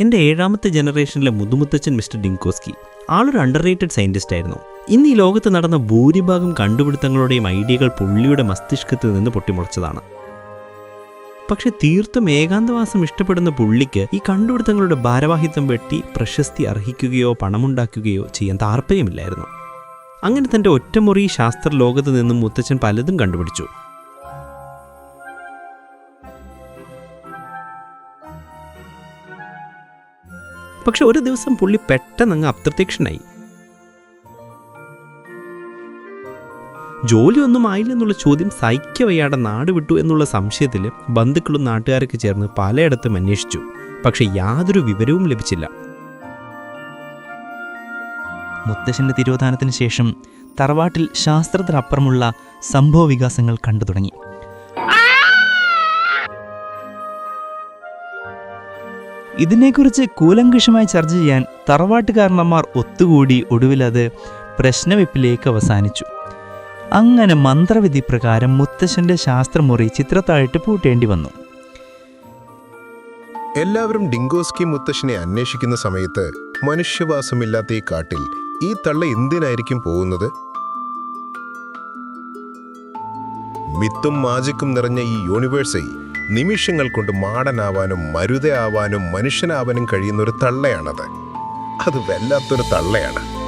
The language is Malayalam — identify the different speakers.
Speaker 1: എന്റെ ഏഴാമത്തെ ജനറേഷനിലെ മുതുമുത്തച്ഛൻ മിസ്റ്റർ ഡിങ്കോസ്കി ആളൊരു അണ്ടർ റേറ്റഡ് സയന്റിസ്റ്റ് ആയിരുന്നു. ഇന്ന് ഈ ലോകത്ത് നടന്ന ഭൂരിഭാഗം കണ്ടുപിടുത്തങ്ങളുടെയും ഐഡിയകൾ പുള്ളിയുടെ മസ്തിഷ്കത്തിൽ നിന്ന് പൊട്ടിമുളച്ചതാണ്. പക്ഷെ തീർത്തും ഏകാന്തവാസം ഇഷ്ടപ്പെടുന്ന പുള്ളിക്ക് ഈ കണ്ടുപിടുത്തങ്ങളുടെ ഭാരവാഹിത്വം വെട്ടി പ്രശസ്തി അർഹിക്കുകയോ പണമുണ്ടാക്കുകയോ ചെയ്യാൻ താല്പര്യമില്ലായിരുന്നു. അങ്ങനെ തന്റെ ഒറ്റമുറി ശാസ്ത്ര ലോകത്ത് നിന്നും മുത്തച്ഛൻ പലതും കണ്ടുപിടിച്ചു. പക്ഷെ ഒരു ദിവസം പുള്ളി പെട്ടെന്ന് അങ്ങ് അപ്രത്യക്ഷനായി. ജോലിയൊന്നും ആയില്ലെന്നുള്ള ചോദ്യം സഹിക്കവയ്യാടെ നാട് വിട്ടു എന്നുള്ള സംശയത്തിൽ ബന്ധുക്കളും നാട്ടുകാരൊക്കെ ചേർന്ന് പലയിടത്തും അന്വേഷിച്ചു. പക്ഷെ യാതൊരു വിവരവും ലഭിച്ചില്ല.
Speaker 2: മുത്തശ്ശന്റെ തിരോധാനത്തിന് ശേഷം തറവാട്ടിൽ ശാസ്ത്രത്തിനപ്പുറമുള്ള സംഭവ വികാസങ്ങൾ കണ്ടു തുടങ്ങി ഇതിനെക്കുറിച്ച് കൂലങ്കുഷമായി ചർച്ച ചെയ്യാൻ തറവാട്ടുകാരണന്മാർ ഒത്തുകൂടി ഒടുവിലത് പ്രശ്നവെപ്പിലേക്ക് അവസാനിച്ചു. അങ്ങനെ മന്ത്രവിധി പ്രകാരം മുത്തശ്ശന്റെ ശാസ്ത്രമുറി ചിത്രത്താഴിട്ട് പൂട്ടേണ്ടി വന്നു.
Speaker 3: എല്ലാവരും ഡിങ്കോസ്കി മുത്തശ്ശനെ അന്വേഷിക്കുന്ന സമയത്ത് മനുഷ്യവാസമില്ലാത്ത ഈ കാട്ടിൽ ഈ തള്ള എന്തിനായിരിക്കും പോകുന്നത്? മിത്തും മാജിക്കും നിറഞ്ഞ ഈ യൂണിവേഴ്സിൽ നിമിഷങ്ങൾ കൊണ്ട് മാടനാവാനും മരുതയാവാനും മനുഷ്യനാവാനും കഴിയുന്ന ഒരു തള്ളയാണത്. അത് വല്ലാത്തൊരു തള്ളയാണ്.